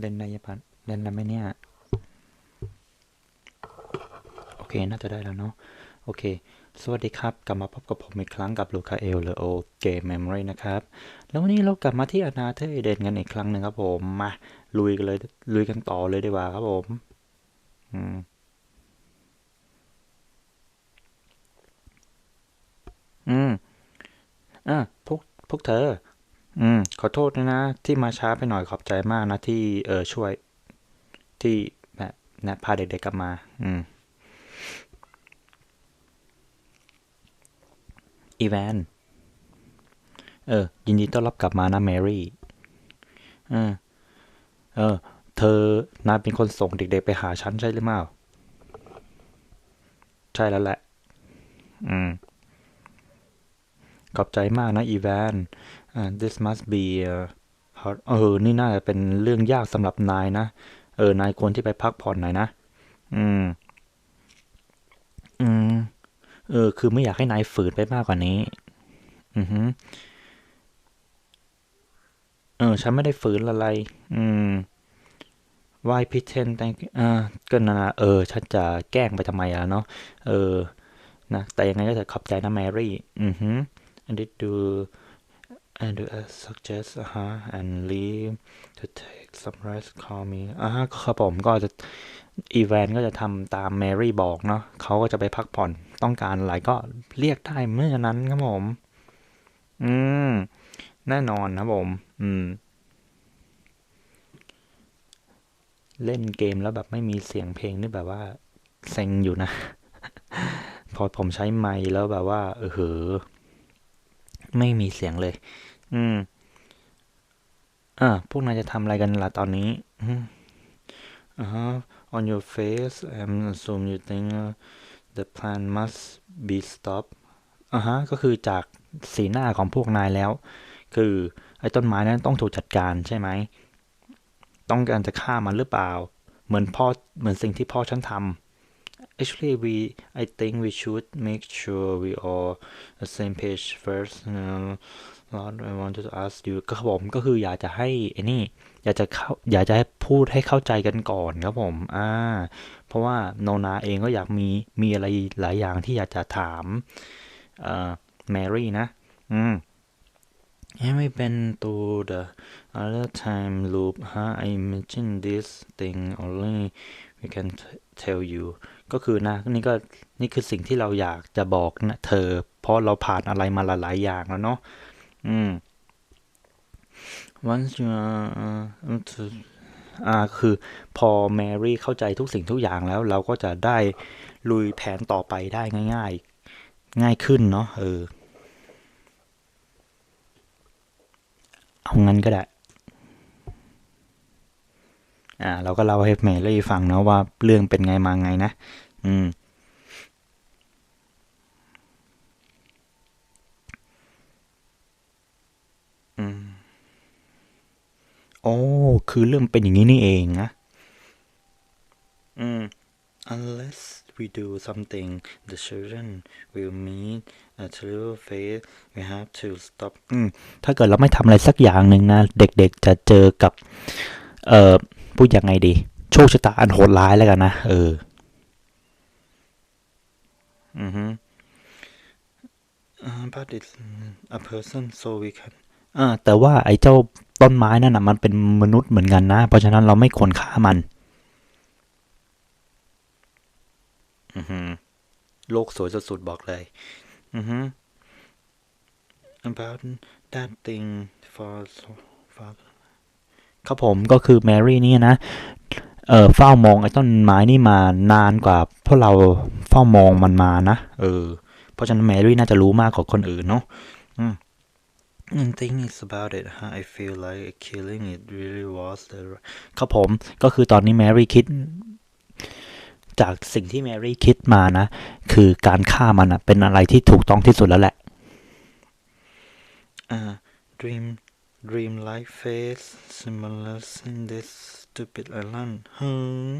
เล่นได้ยะพันเล่นได้ไหมเนี่ย โอเค น่าจะได้แล้วเนาะ โอเค สวัสดีครับ กลับมาพบกับผมอีกครั้งกับลูคาเอลหรือโอเกมเมมโมรีนะครับ แล้ววันนี้เรากลับมาที่อนาเธอร์เดนกันอีกครั้งหนึ่งครับผม มาลุยกันเลย ลุยกันต่อเลยดีกว่าครับผม อืมอืมอะพวกพวกเธอ อืม ขอโทษด้วยนะ ที่มาช้าไปหน่อยขอบใจมากนะ ที่เออช่วย ที่แบบนะพาเด็กๆกลับมา อืม อีแวน เออ ยินดีต้อนรับกลับมานะ แมรี่เออเออ เธอนายเป็นคนส่งเด็กๆไปหาฉันใช่หรือเปล่า ใช่แล้วแหละ อืม ขอบใจมากนะ อีแวน this must be hard เออ นี่น่าจะเป็นเรื่องยากสำหรับนายนะ เออ นายควรที่ไปพักผ่อนหน่อยนะ อืม อืม เออ คือไม่อยากให้นายฝืนไปมากกว่านี้ อือฮึเออ ฉันไม่ได้ฝืนอะไร อืม why pretend thank อ่าก็นะเออ ฉันจะแกล้งไปทำไมอะเนาะ เออ นะ แต่ยังไงก็จะขอบใจนะแมรี่ อือฮึ and did do and do as suggest อ่าฮะ and leave to take some rest call me อ่าฮะครับผมก็จะอีแวนก็จะทำตามแมรี่บอกเนาะเขาก็จะไปพักผ่อนต้องการอะไรก็เรียกได้เมื่อนั้นครับผม อืม แน่นอนครับผม อืม เล่นเกมแล้วแบบไม่มีเสียงเพลงนี่แบบว่าเซ็งอยู่นะ พอผมใช้ไมค์แล้วแบบว่า เออเหอ ไม่มีเสียงเลย อืม อ่า พวกนายจะทำอะไรกันล่ะตอนนี้อืมอ่าฮะ on your face I'm assume you think uh, the plan must be stopped อ่าฮะ ก็คือจากสีหน้าของพวกนายแล้ว คือไอ้ต้นไม้นั้นต้องถูกจัดการใช่ไหม ต้องการจะฆ่ามันหรือเปล่า เหมือนพ่อ เหมือนสิ่งที่พ่อฉันทำ actually we I think we should make sure we all the same page first uh, Lord I wanted to ask you ก็ผมก็คืออยากจะให้ไอ้นี่อยากจะเข้าอยากจะให้พูดให้เข้าใจกันก่อนครับผมอ่าเพราะว่าโนนาเองก็อยากมีมีอะไรหลายอย่างที่อยากจะถามเอ่อแมรี่นะ อืม Have we been to the other time loop ฮะ I imagine this thing only we can tell you ก็คือนะนี่ก็นี่คือสิ่งที่เราอยากจะบอกนะเธอ เพราะเราผ่านอะไรมาหลายๆอย่างแล้วเนาะอืม once you are to อ่าคือพอแมรี่เข้าใจทุกสิ่งทุกอย่างแล้ว เราก็จะได้ลุยแผนต่อไปได้ง่าย ๆ ง่ายขึ้นเนาะเออ เอางั้นก็ได้ อ่าเราก็เล่าให้แมรี่ฟังเนาะว่าเรื่องเป็นไงมาไงนะ อืม อืม โอ้ คือเรื่องเป็นอย่างนี้นี่เองนะอืม unless we do something the children will meet a terrible fate we have to stop อืม ถ้าเกิดเราไม่ทำอะไรสักอย่างหนึ่งนะ เด็กๆจะเจอกับ เอ่อ พูดยังไงดี โชคชะตาอันโหดร้ายแล้วกันนะ เออ อือฮึ uh, but it's a person so we can อ่าแต่ว่าไอ้เจ้าต้นไม้นั่นน่ะมันเป็นมนุษย์เหมือนกันนะ เพราะฉะนั้นเราไม่ควรฆ่ามัน อือฮึโลกสวยสุดๆบอกเลย อือฮึ about that thing for so far ครับผมก็คือแมรี่นี่นะเออเฝ้ามองไอ้ต้นไม้นี่มานานกว่าพวกเราเฝ้ามองมันมานะเออ เพราะฉะนั้นแมรี่น่าจะรู้มากกว่าคนอื่นเนาะอืม thing is about it huh? I feel like killing it really was the ครับผมก็คือตอนนี้แมรี่คิด จากสิ่งที่แมรี่คิดมานะ คือการฆ่ามันนะเป็นอะไรที่ถูกต้องที่สุดแล้วแหละ uh, dream dream like face similar in this stupid island hmm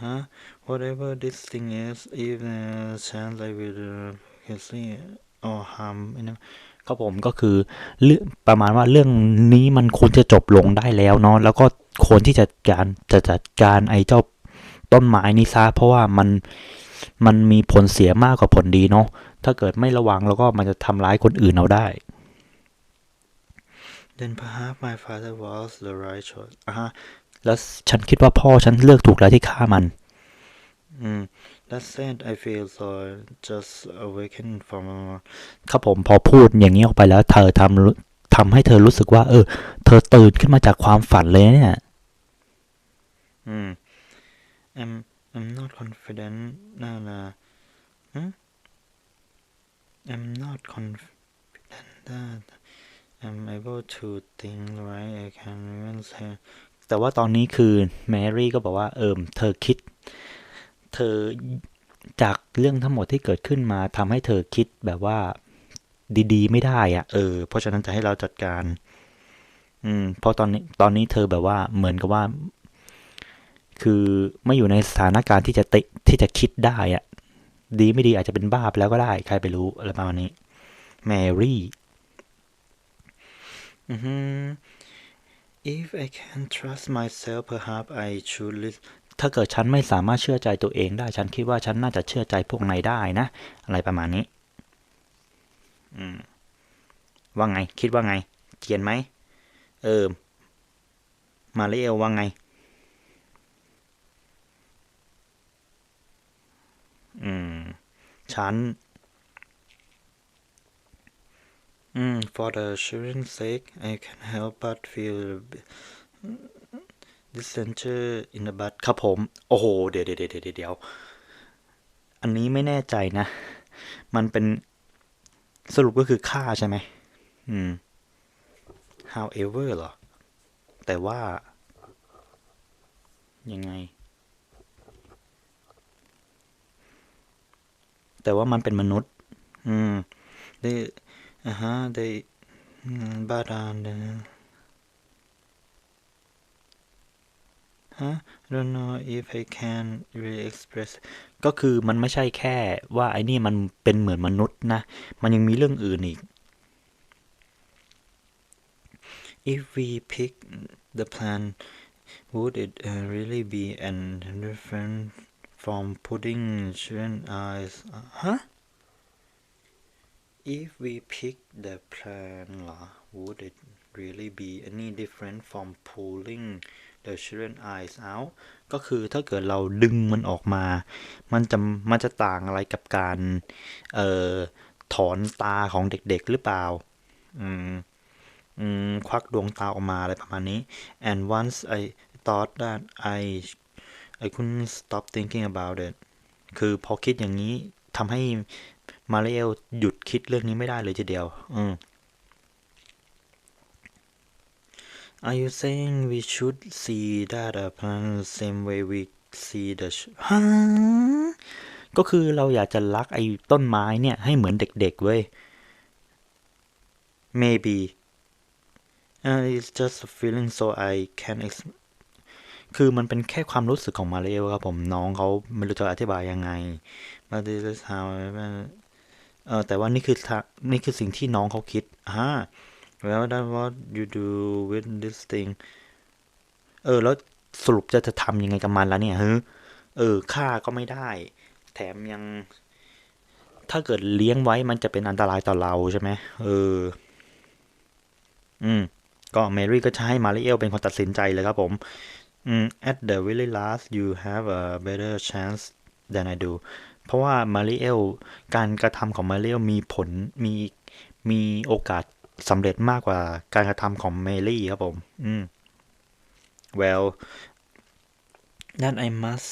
huh whatever this thing is even chance I will uh, see or harm you know ครับผมก็คือเรื่องประมาณว่าเรื่องนี้มันควรจะจบลงได้แล้วเนาะแล้วก็ควรที่จะการจะจัดการไอ้เจ้าต้นไม้นี้ซะเพราะว่ามันมันมีผลเสียมากกว่าผลดีเนาะถ้าเกิดไม่ระวังแล้วก็มันจะทำร้ายคนอื่นเอาได้ Then perhaps my father was the right choice อะฮะแล้วฉันคิดว่าพ่อฉันเลือกถูกแล้วที่ฆ่ามัน อืม That said I feel so just awakened from a ครับผมพอพูดอย่างนี้ออกไปแล้ว เธอทำทำให้เธอรู้สึกว่า เออ เธอตื่นขึ้นมาจากความฝันเลยเนี่ย อืม I'm I'm not confident นะนะ hmm? I'm not confident that I'm able to think right I can even say แต่ว่าตอนนี้คือแมรี่ก็บอกว่าเอิมเธอคิด เธอจากเรื่องทั้งหมดที่เกิดขึ้นมาทำให้เธอคิดแบบว่าดีๆ ไม่ได้อะเออ เพราะฉะนั้นจะให้เราจัดการ อืมเพราะตอนนี้ตอนนี้เธอแบบว่าเหมือนกับว่า คือไม่อยู่ในสถานการณ์ที่จะติที่จะคิดได้อะดีไม่ดีอาจจะเป็นบ้าไปแล้วก็ได้ ใครไปรู้อะไรประมาณนี้แมรี่ อือฮึ if I can trust myself perhaps I should listen ถ้าเกิดฉันไม่สามารถเชื่อใจตัวเองได้ ฉันคิดว่าฉันน่าจะเชื่อใจพวกนายได้นะ อะไรประมาณนี้ อืม ว่าไง คิดว่าไงเขียนไหม เออ มาเรียลว่าไง อืม ฉัน อืม for the children's sake I can help but feel discenter in the butt ครับผม โอ้โห เดี๋ยวเดี๋ยวเดี๋ยวเดี๋ยว อันนี้ไม่แน่ใจนะ มันเป็นสรุปก็คือค่าใช่ไหม อืม however เหรอ แต่ว่า ยังไง แต่ว่ามันเป็นมนุษย์ อืม they อ่าฮะ they บ้าดานเดฮะ I don't know if I can really express ก็คือมันไม่ใช่แค่ว่าไอ้นี่มันเป็นเหมือนมนุษย์นะ มันยังมีเรื่องอื่นอีก if we pick the plan would it uh, really be an different from putting children eyes ฮะ if we pick the plan หรอ would it really be any different from pulling the children eyes out ก็คือถ้าเกิดเราดึงมันออกมา มันจะมันจะต่างอะไรกับการเอ่อถอนตาของเด็กๆหรือเปล่า อืม อืม ควักดวงตาออกมาอะไรประมาณนี้ and once I thought that I I couldn't stop thinking about it คือพอคิดอย่างนี้ทำให้ มาเรียลหยุดคิดเรื่องนี้ไม่ได้เลยทีเดียว อืม Are you saying we should see that upon the same way we see the ฮะก็คือเราอยากจะรักไอ้ต้นไม้เนี่ย ให้เหมือนเด็กๆเว้ย maybe uh, it's just a feeling so I can ex- คือมันเป็นแค่ความรู้สึกของมาเรียครับผมน้องเขาไม่รู้จะอธิบายยังไง but this is how เออแต่ว่านี่คือนี่คือสิ่งที่น้องเขาคิดอ่า well that what you do with this thing เออ แล้วสรุปจะจะทำยังไงกับมันแล้วเนี่ยเฮ้เออฆ่าก็ไม่ได้ แถมยัง ถ้าเกิดเลี้ยงไว้มันจะเป็นอันตรายต่อเราใช่ไหมเออ อืม ก็แมรี่ก็จะให้มาริเอลเป็นคนตัดสินใจเลยครับผมอืม at the very last you have a better chance than I do เพราะว่ามาริเอลการกระทำของมาริเอลมีผลมีมีโอกาสสำเร็จมากกว่าการกระทำของเมลี่ครับผม อืม well that I must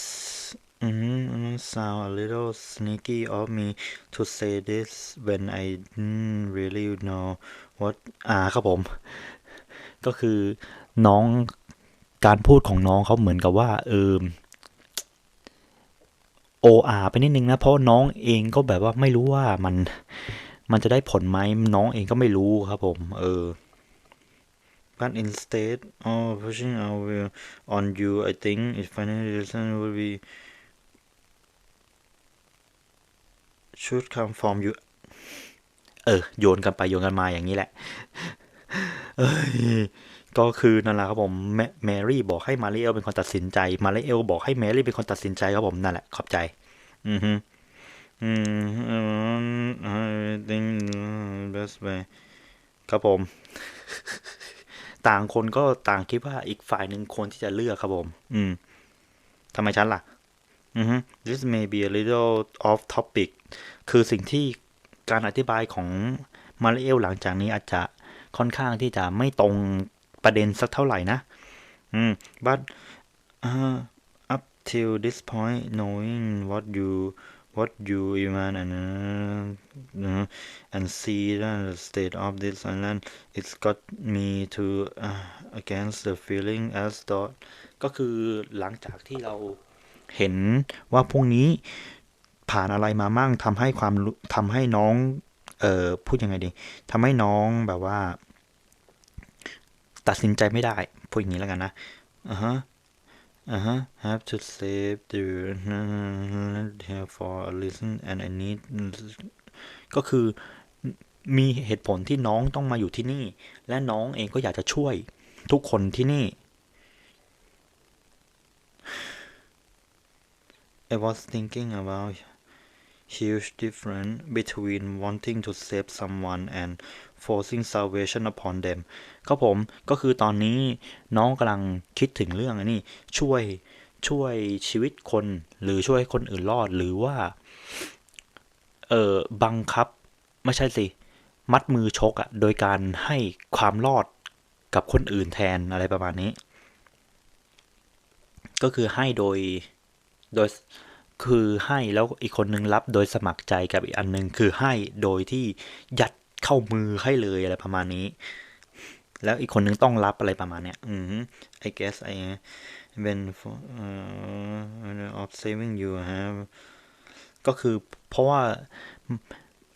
mm, sound a little sneaky of me to say this when I didn't really know what อ่าครับผม ก็คือน้องการพูดของน้องเขาเหมือนกับว่า เออ โออาไปนิดนึงนะ เพราะน้องเองก็แบบว่าไม่รู้ว่ามันมันจะได้ผลไหมน้องเองก็ไม่รู้ครับผม เออ but instead of pushing our will on you I think if finally lesson would be should come from you เออ โยนกันไปโยนกันมาอย่างนี้แหละ เอ้ย ก็คือนั่นแหละครับผมแมรี่บอกให้มาริเอลเป็นคนตัดสินใจ มาริเอลบอกให้แมรี่เป็นคนตัดสินใจครับผมนั่นแหละขอบใจ อือฮึอืม I think best way ครับผม ต่างคนก็ต่างคิดว่าอีกฝ่ายหนึ่งควรที่จะเลือกครับผม อืมทำไมฉันล่ะ อือฮึ this may be a little off topic คือสิ่งที่การอธิบายของมาริเอลหลังจากนี้อาจจะค่อนข้างที่จะไม่ตรง ประเด็นสักเท่าไหร่นะ อืม but uh, up till this point knowing what you what you even and uh, and see the state of this island it's got me to uh, against the feeling as thought ก็คือหลังจากที่เราเห็นว่าพวกนี้ผ่านอะไรมามั่งทำให้ความทำให้น้อง เอ่อพูดยังไงดีทำให้น้องแบบว่า ตัดสินใจไม่ได้พูดอย่างนี้แล้วกันนะอ่าฮะอ่าฮะ have to save the here for a reason and I need ก็คือมีเหตุผลที่น้องต้องมาอยู่ที่นี่ และน้องเองก็อยากจะช่วยทุกคนที่นี่ I was thinking about huge difference between wanting to save someone and forcing salvation upon them ก็ผมก็คือตอนนี้น้องกำลังคิดถึงเรื่องอันนี้ช่วยช่วยชีวิตคน หรือช่วยคนอื่นรอดหรือว่า เออบังคับ ไม่ใช่สิ มัดมือชกอะ่ะ โดยการให้ความรอดกับคนอื่นแทนอะไรประมาณนี้ ก็คือให้โดยโดยคือให้แล้วอีกคนนึงรับโดยสมัครใจกับอีกอันนึงคือให้โดยที่ยัด เข้ามือให้เลยอะไรประมาณนี้ แล้วอีกคนนึงต้องรับอะไรประมาณเนี้ยอืม I guess I when for uh, of saving you have ก็คือเพราะว่า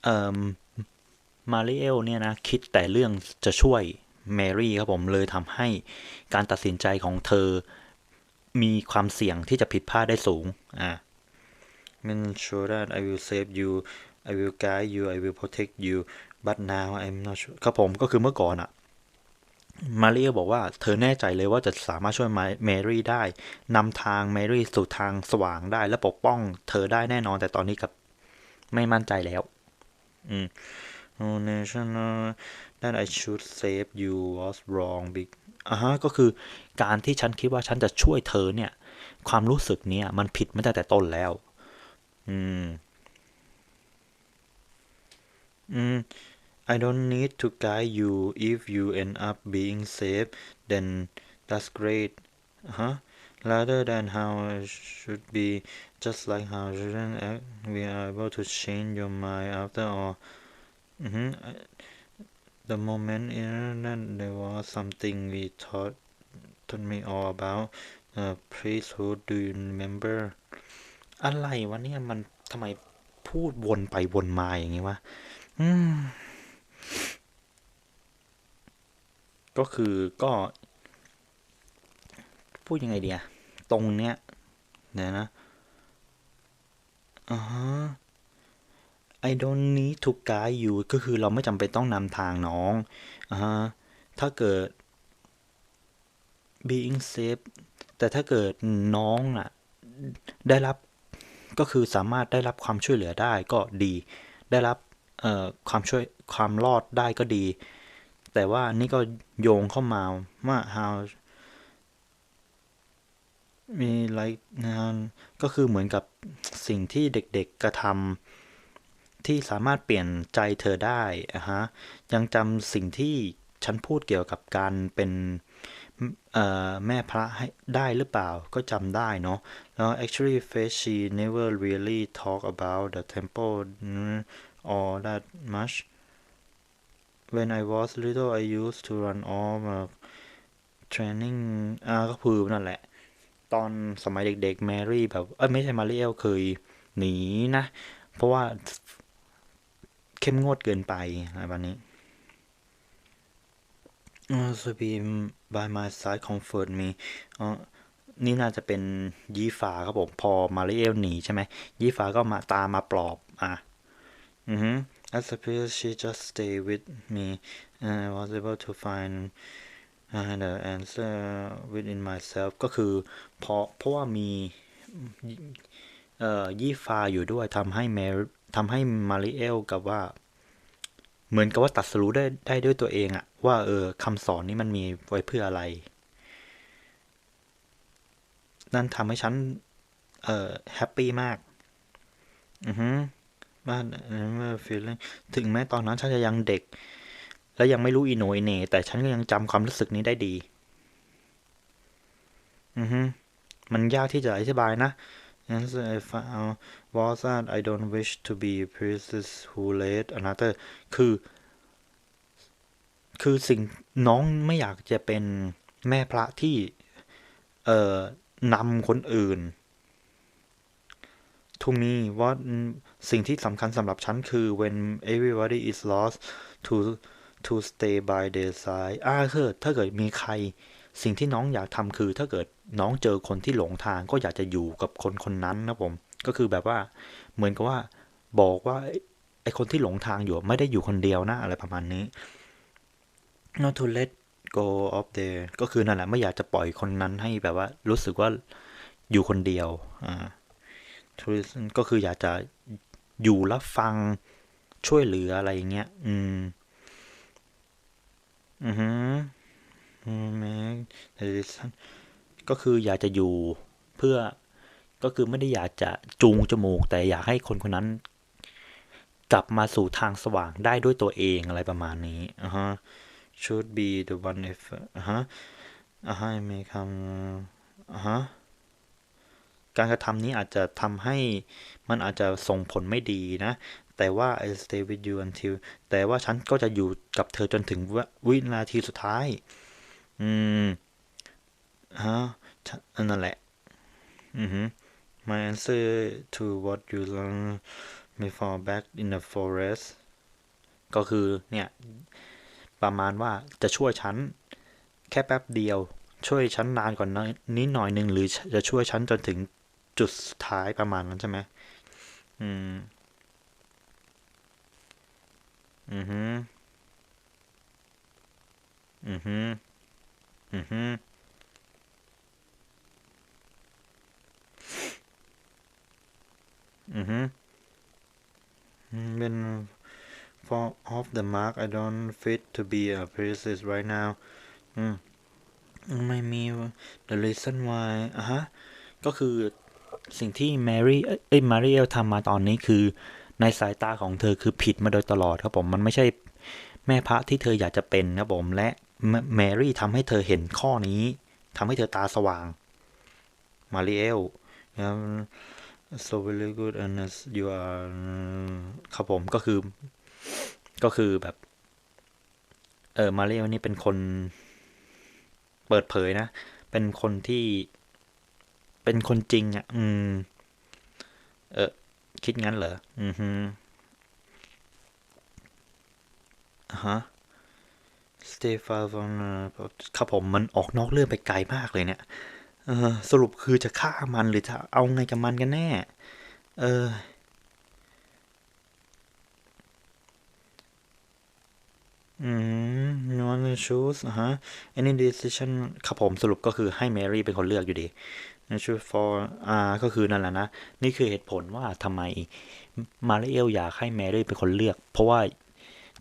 เอ่อมาริเอลเนี่ยนะคิดแต่เรื่องจะช่วยแมรี่ครับผมเลยทำให้การตัดสินใจของเธอมีความเสี่ยงที่จะผิดพลาดได้สูง อ่า mean sure that I will save you I will guide you I will protect you but now I'm not sure ครับผมก็คือเมื่อก่อนอะมารีบอกว่าเธอแน่ใจเลยว่าจะสามารถช่วยแมรี่ได้นำทางแมรี่สู่ทางสว่างได้และปกป้อง เธอได้แน่นอนแต่ตอนนี้กับไม่มั่นใจแล้ว อืม Oh nation that I should save you was wrong big อ่าฮะก็คือการที่ฉันคิดว่าฉันจะช่วยเธอเนี่ย ความรู้สึกเนี่ย มันผิดมาตั้งแต่ต้นแล้ว อืม อืม I don't need to guide you if you end up being safe then that's great huh rather than how I should be just like how shouldn't act we are able to change your mind after all mm-hmm. the moment in that there was something we taught taught me all about uh, priesthood do you remember อะไรวะเนี่ยมันทำไมพูดวนไปวนมาอย่างนี้วะอืม ก็คือก็ พูดยังไงเดียตรงเนี้ยเนี่ยนะอ่า I don't need to guide you ก็คือเราไม่จำเป็นต้องนำทางน้องอ่าถ้าเกิด being safe แต่ถ้าเกิดน้องอะ ได้รับก็คือสามารถได้รับความช่วยเหลือได้ก็ดี ได้รับ ความช่วยความรอดได้ก็ดี แต่ว่านี่ก็โยงเข้ามาว่า how มีไลค์นะก็คือเหมือนกับสิ่งที่เด็กๆกระทำที่สามารถเปลี่ยนใจเธอได้อะฮะยังจำสิ่งที่ฉันพูดเกี่ยวกับการเป็นแม่พระให้ได้หรือเปล่าก็จำได้เนาะแล้ว actually face she never really talk about the temple all that much when I was little I used to run all my training อ่าก็คือนั่นแหละ ตอนสมัยเด็กๆแมรี่แบบ เอ้ยไม่ใช่มาริเอลเคยหนีนะ เพราะว่าเข้มงวดเกินไปอะไรแบบนี้ so be by my side comfort me อ๋อนี่น่าจะเป็นยีฟ้าครับผม พอมาริเอลหนีใช่ไหมยีฟ้าก็มาตามมาปลอบ อะ อือฮึ as a peer she just stay with me and I was able to find uh, the answer within myself ก็คือเพราะเพราะว่ามีเอ่อยี่ฟาอยู่ด้วยทำให้แมทำให้มาริเอลกับว่า เหมือนกับว่าตัดสู้ได้ได้ด้วยตัวเองอะว่าเออคำสอนนี้มันมีไว้เพื่ออะไร นั่นทำให้ฉัน เอ่อแฮปปี้มาก อือฮึ ว่าฟีลถึงแม้ตอนนั้นฉันจะยังเด็ก และยังไม่รู้อีโนอีเน่แต่ฉันก็ยังจำความรู้สึกนี้ได้ดี อือฮึมันยากที่จะอธิบายนะ And I found was that I don't wish to be a princess who led another คือ คือสิ่งน้องไม่อยากจะเป็นแม่พระที่ เอ่อนำคนอื่น to me what สิ่งที่สำคัญสำหรับฉันคือ when everybody is lost to to stay by their side อ่าคือถ้าเกิดมีใคร สิ่งที่น้องอยากทำคือ ถ้าเกิดน้องเจอคนที่หลงทางก็อยากจะอยู่กับคนคนนั้นนะผม ก็คือแบบว่าเหมือนกับว่าบอกว่าไอคนที่หลงทางอยู่ไม่ได้อยู่คนเดียวนะ อะไรประมาณนี้ not to let go of there ก็คือนั่นแหละไม่อยากจะปล่อยคนนั้นให้แบบว่ารู้สึกว่าอยู่คนเดียวอ่า tourism ก็คืออยากจะ อยู่รับฟังช่วยเหลืออะไรอย่างเงี้ย อืม อือฮึแม้ก็คืออยากจะอยู่เพื่อก็คือไม่ได้อยากจะจูงจมูก แต่อยากให้คนคนนั้น กลับมาสู่ทางสว่างได้ด้วยตัวเองอะไรประมาณนี้อ่าฮะ should be the one if อ่าฮะอ่าฮะ may come อ่าฮะ การกระทำนี้อาจจะทำให้มันอาจจะส่งผลไม่ดีนะ แต่ว่า I stay with you until แต่ว่าฉันก็จะอยู่กับเธอจนถึงวินาทีสุดท้าย อืมฮะนั่นแหละ อือฮึ My answer to what you learn before back in the forest ก็คือเนี่ย ประมาณว่าจะช่วยฉัน แค่แป๊บเดียวช่วยฉันนานกว่านี้หน่อยหนึ่งหรือจะช่วยฉันจนถึง จุดสุดท้ายประมาณนั้นใช่ไหมอืม อือฮึอือฮึอือฮึอือฮึ when for off the mark I don't fit to be a princess right now อืมไม่มี the reason why อะฮะ ก็คือ สิ่งที่แมรี่เอ้ยมาริเอลทำมาตอนนี้คือในสายตาของเธอคือผิดมาโดยตลอดครับผมมันไม่ใช่แม่พระที่เธออยากจะเป็นครับผมและแมรี่ทำให้เธอเห็นข้อนี้ทำให้เธอตาสว่าง มาริเอล so very good and you are ครับผมก็คือ ก็คือแบบ เออมาริเอลนี่เป็นคน เปิดเผยนะ เป็นคนที่ เป็นคนจริงอะ อืม เออ คิดงั้นเหรอ อือฮึฮะ stay far from ครับผมมันออกนอกเรื่องไปไกลมากเลยเนี่ย เออ สรุปคือจะฆ่ามันหรือจะเอาไงกับมันกันแน่ เออ อืม no one choose อะฮะ any decision ครับผมสรุปก็คือให้แมรี่เป็นคนเลือกอยู่ดี choose for อ่าก็คือนั่นแหละนะ นี่คือเหตุผลว่าทำไมมาริเอลอยากให้แมรี่เป็นคนเลือก เพราะว่า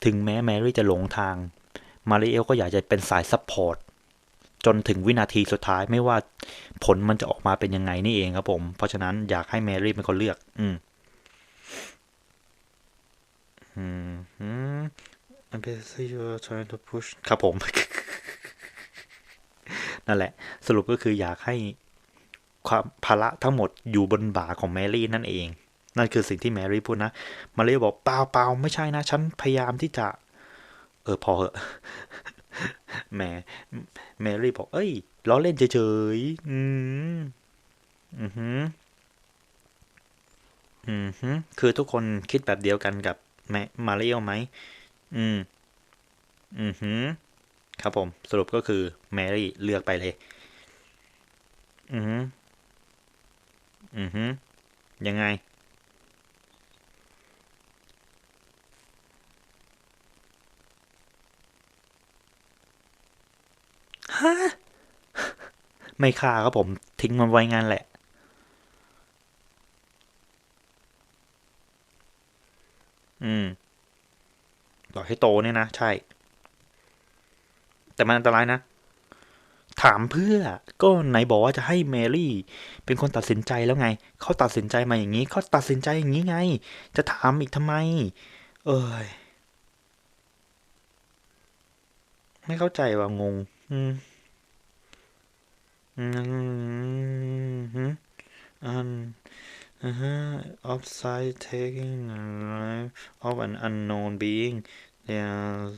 ถึงแม้แมรี่จะหลงทาง มาริเอลก็อยากจะเป็นสายซัพพอร์ตจนถึงวินาทีสุดท้ายไม่ว่าผลมันจะออกมาเป็นยังไงนี่เองครับผม เพราะฉะนั้นอยากให้แมรี่เป็นคนเลือก อืมอืมอืม I basically you are trying to push ครับผม นั่นแหละ สรุปก็คืออยากให้ ความภาระทั้งหมดอยู่บนบ่าของแมรี่นั่นเอง นั่นคือสิ่งที่แมรี่พูดนะมารี่บอกเปล่าเปล่าไม่ใช่นะ ฉันพยายามที่จะ เออพอเหอะแมแมรี่บอก เอ้ยล้อเล่นเฉยๆอืมอือฮึอือฮึคือทุกคนคิดแบบเดียวกันกับแมมาริโอไหมอืม อือฮึครับผม สรุปก็คือแมรี่เลือกไปเลย อือฮึอื อือฮึยังไง ฮะ ไม่ฆ่าครับผม ทิ้งมันไว้งานแหละอืมปล่อยให้โตเนี่ยนะ ใช่ แต่มันอันตรายนะ ถามเพื่อก็ไหนบอกว่าจะให้แมรี่ เป็นคนตัดสินใจแล้วไง เขาตัดสินใจมาอย่างนี้ เขาตัดสินใจอย่างนี้ไง จะถามอีกทำไม เอ้ย ไม่เข้าใจว่างง อืม อืมฮึอัน uh-huh, upside taking the life of an unknown being they are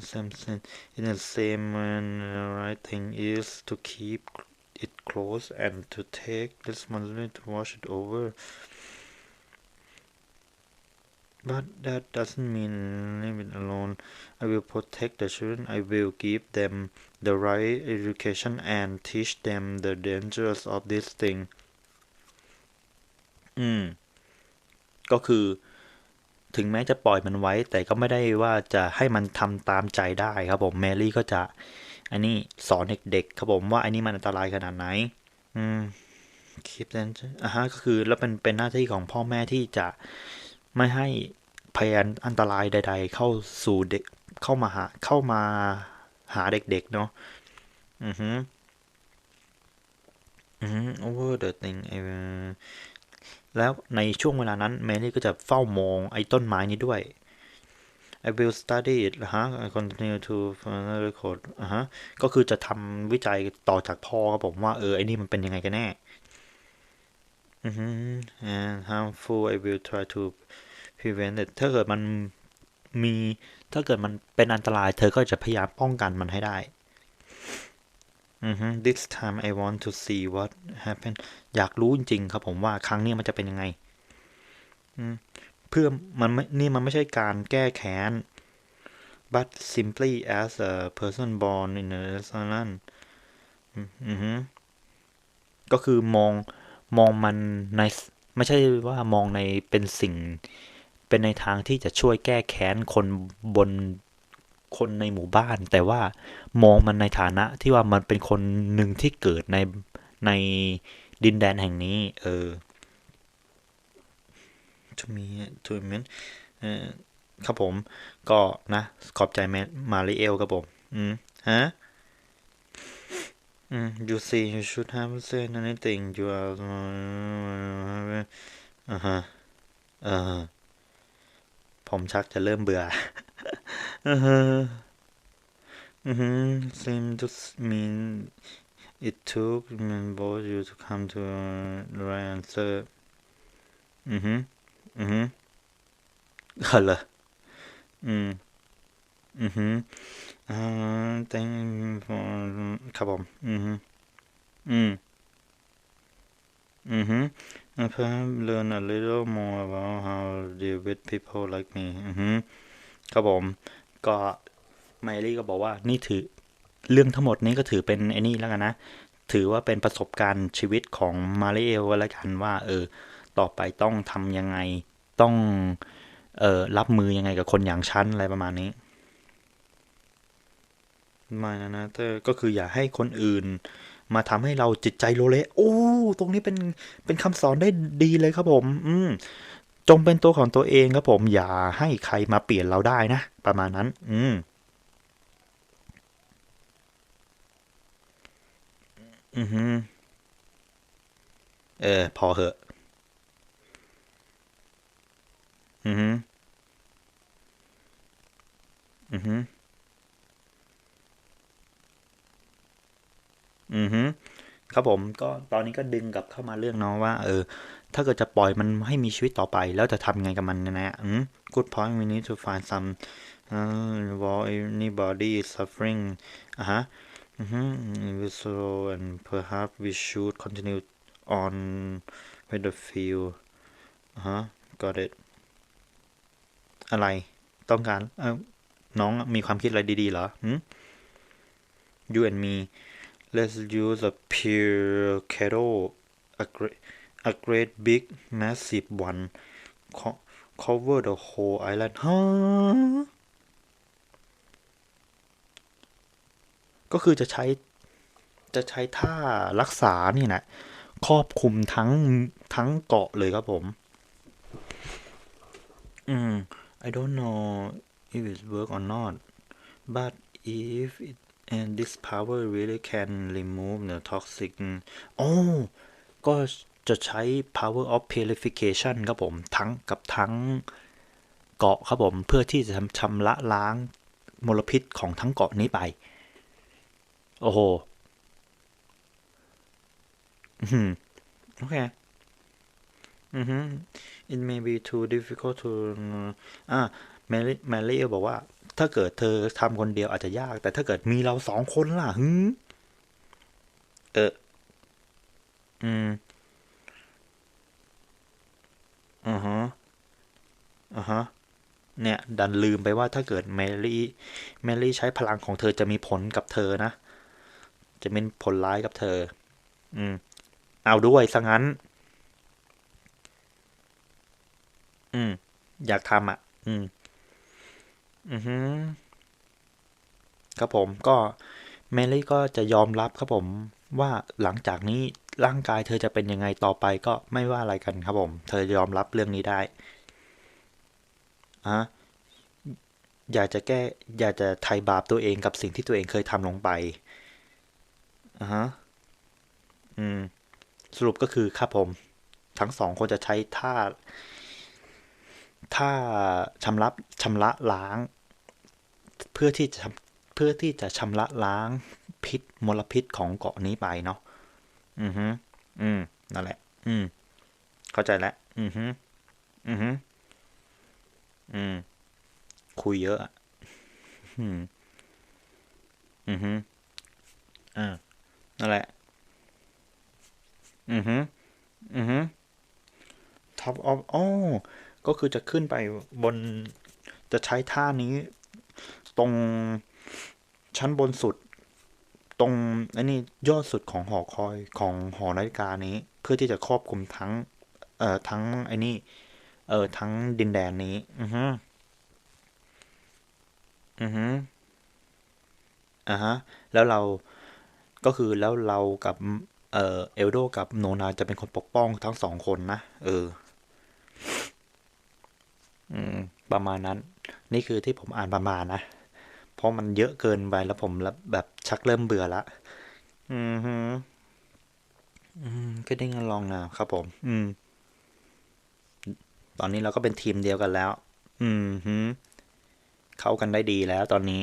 something in the same when the right thing is to keep it close and to take responsibility to watch it over but that doesn't mean leave it alone I will protect the children I will give them the right education and teach them the dangers of this thing อืม ก็คือ ถึงแม้จะปล่อยมันไว้ แต่ก็ไม่ได้ว่าจะให้มันทำตามใจได้ครับผมแมรี่ก็จะอันนี้สอนเด็กๆครับผมว่าอันนี้มันอันตรายขนาดไหน อืมคลิปนั้นอะฮะก็คือแล้วเป็นเป็นหน้าที่ของพ่อแม่ที่จะไม่ให้พยานอันตรายใด ๆ เข้าสู่เด็กเข้ามาหาเข้ามาหาเด็กๆเนาะอือฮึอือฮึ over the thing แล้วในช่วงเวลานั้นแมรี่ก็จะเฝ้ามองไอ้ต้นไม้นี้ด้วย I will study it ฮะ I continue to record อะฮะ ก็คือจะทำวิจัยต่อจากพ่อครับผมว่า เออ ไอ้นี่มันเป็นยังไงกันแน่อือฮึ and harmful I will try to prevent it ถ้าเกิดมันมี ถ้าเกิดมันเป็นอันตราย เธอก็จะพยายามป้องกันมันให้ได้ this time I want to see what happen อยากรู้จริงๆครับผมว่าครั้งนี้มันจะเป็นยังไงเพื่อมันไม่นี่มันไม่ใช่การแก้แค้น but simply as a person born in a restaurant อือฮึก็คือมองมองมันในไม่ใช่ว่ามองในเป็นสิ่งเป็นในทางที่จะช่วยแก้แค้นคนบน คนในหมู่บ้าน แต่ว่ามองมันในฐานะที่ว่ามันเป็นคนหนึ่งที่เกิดในในดินแดนแห่งนี้ เออ to me to me เออครับผม ก็นะ ขอบใจแมมาริเอลครับผม อืม ฮะ อืม you see you should have said anything you are อ่าฮะเออผมชักจะเริ่มเบื่อ อือฮะอือฮึ seem to mean it took both you to come to the right answer อือฮึอือฮึเหรออืมอือฮึอ่า thank you for ครับผมอือฮึอืมอือฮึ I perhaps learn a little more about how to deal with people like me อือฮึ ครับผม ก็ไมลี่ก็บอกว่านี่ถือเรื่องทั้งหมดนี้ก็ถือเป็นไอ้นี่แล้วกันนะ ถือว่าเป็นประสบการณ์ชีวิตของมาริเอลแล้วกันว่า เออ ต่อไปต้องทำยังไงต้องเออรับมือยังไงกับคนอย่างฉันอะไรประมาณนี้ม่นะนะเตอก็คืออย่าให้คนอื่น มาทำให้เราจิตใจโลเลโอ้ ตรงนี้เป็นเป็นคำสอนได้ดีเลยครับผม อืม จงเป็นตัวของตัวเองครับผมอย่าให้ใครมาเปลี่ยนเราได้นะ ประมาณนั้น อืมอือฮึเออ พอเหอะ อือฮึอือฮึอือฮึ ครับผมก็ตอนนี้ก็ดึงกลับเข้ามาเรื่องเนาะว่า เออ ถ้าเกิดจะปล่อยมันให้มีชีวิตต่อไป แล้วจะทำไงกับมันนะอืม good point we need to find some uh, while anybody is suffering อะฮะอือฮึ we slow and perhaps we should continue on with the field อะฮะ got it อะไรต้องการเออน้องมีความคิดอะไรดีๆเหรอหืม you and me let's use a pure kettle a great a great big massive one Co- cover the whole island ฮะก็คือจะใช้ จะใช้ท่ารักษานี่นะครอบคลุมทั้ง ทั้งเกาะเลยครับผม อืม I don't know if it work or not but if it and this power really can remove the toxic โอ้ก็จะใช้ power of purification ครับผม ทั้งกับทั้งเกาะครับผม เพื่อที่จะชำระล้างมลพิษของทั้งเกาะนี้ไป โอ้โหอืมโอเค อือฮึ it may be too difficult to อ่าแมรี่แมรี่บอกว่า ถ้าเกิดเธอทำคนเดียวอาจจะยาก แต่ถ้าเกิดมีเราสองคนล่ะฮึเออ อืมอือฮะอ่าฮะ เนี่ย ดันลืมไปว่าถ้าเกิดแมรี่แมรี่ใช้พลังของเธอจะมีผลกับเธอนะ จะเป็นผลร้ายกับเธอ อืม เอาด้วยซะงั้น อืม อยากทำอะ อืม อือฮึครับผมก็แมรี่ก็จะยอมรับครับผมว่าหลังจากนี้ร่างกายเธอจะเป็นยังไงต่อไปก็ไม่ว่าอะไรกันครับผม เธอยอมรับเรื่องนี้ได้อะอยากจะแก้ อยากจะไถ่บาปตัวเองกับสิ่งที่ตัวเองเคยทำลงไปอะฮะอืม สรุปก็คือครับผม ทั้งสองคนจะใช้ท่า ท่าชำระชำระล้าง เพื่อที่จะเพื่อที่จะชำระล้างพิษมลพิษของเกาะนี้ไปเนาะอือฮึอืมนั่นแหละ อืม เข้าใจแล้วอือฮึอือฮึอืม คุยเยอะอะอืมอือฮึอ่านั่นแหละ อือฮึอือฮึ top of อ๋อ ก็คือจะขึ้นไปบนจะใช้ท่านี้ ตรงชั้นบนสุด ตรงไอ้นี่ยอดสุดของหอคอยของหอนาฬิกานี้ เพื่อที่จะครอบคลุมทั้ง เอ่อทั้งไอ้นี่เออทั้งดินแดนนี้ อือฮึอือฮึอ่าฮะ แล้วเราก็คือแล้วเรากับ เอ่อเอลโดกับโนนาจะเป็นคนปกป้องทั้งสองคนนะ เออ ประมาณนั้น นี่คือที่ผมอ่านประมาณนะ เพราะมันเยอะเกินไปแล้วผมแบบชักเริ่มเบื่อละ อืมฮึอืมก็ได้กันลองนะครับผม อืม ตอนนี้เราก็เป็นทีมเดียวกันแล้ว อืมฮึเข้ากันได้ดีแล้วตอนนี้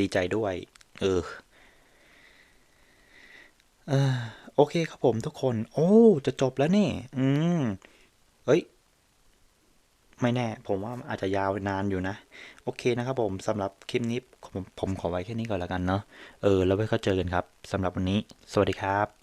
ดีใจด้วย เออเออโอเคครับผมทุกคน โอ้ จะจบแล้วนี่ อืม เฮ้ย ไม่แน่ ผมว่าอาจจะยาวนานอยู่นะ โอเคนะครับผมสำหรับคลิปนี้ผมผมขอไว้แค่นี้ก่อนแล้วกันเนาะเออ แล้วไว้ก็เจอกันครับสำหรับวันนี้ สวัสดีครับ